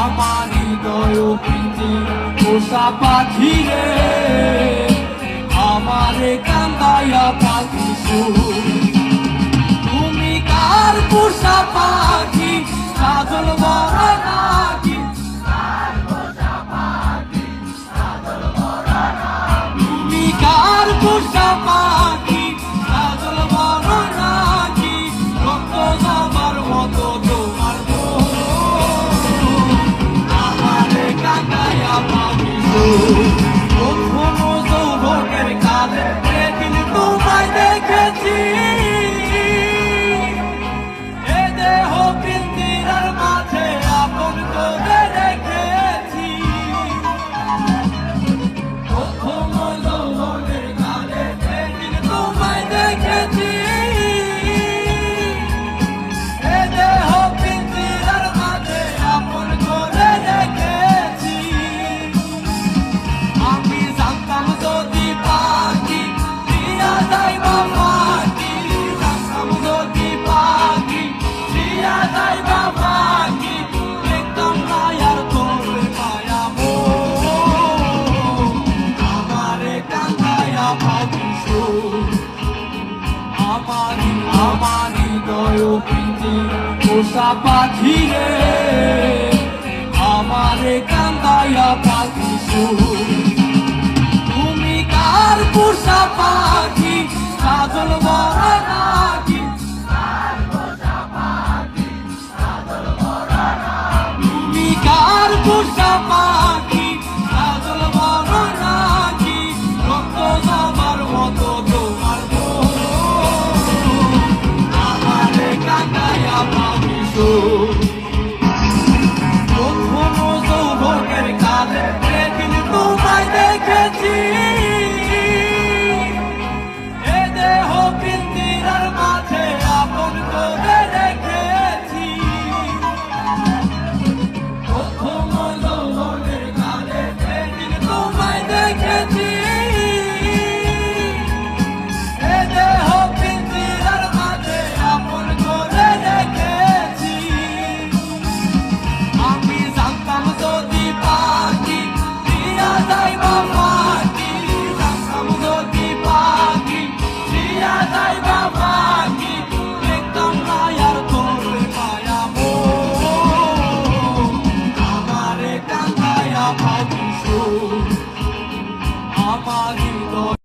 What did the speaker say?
আমার হৃদয় পিছে পোষা পাখি রে আমারে কান্দায়া পাখি শুরু blue আমারি আমারি দয়পিতে পোষা পাখি রে আমারে কান্দায়া পাখি সুর।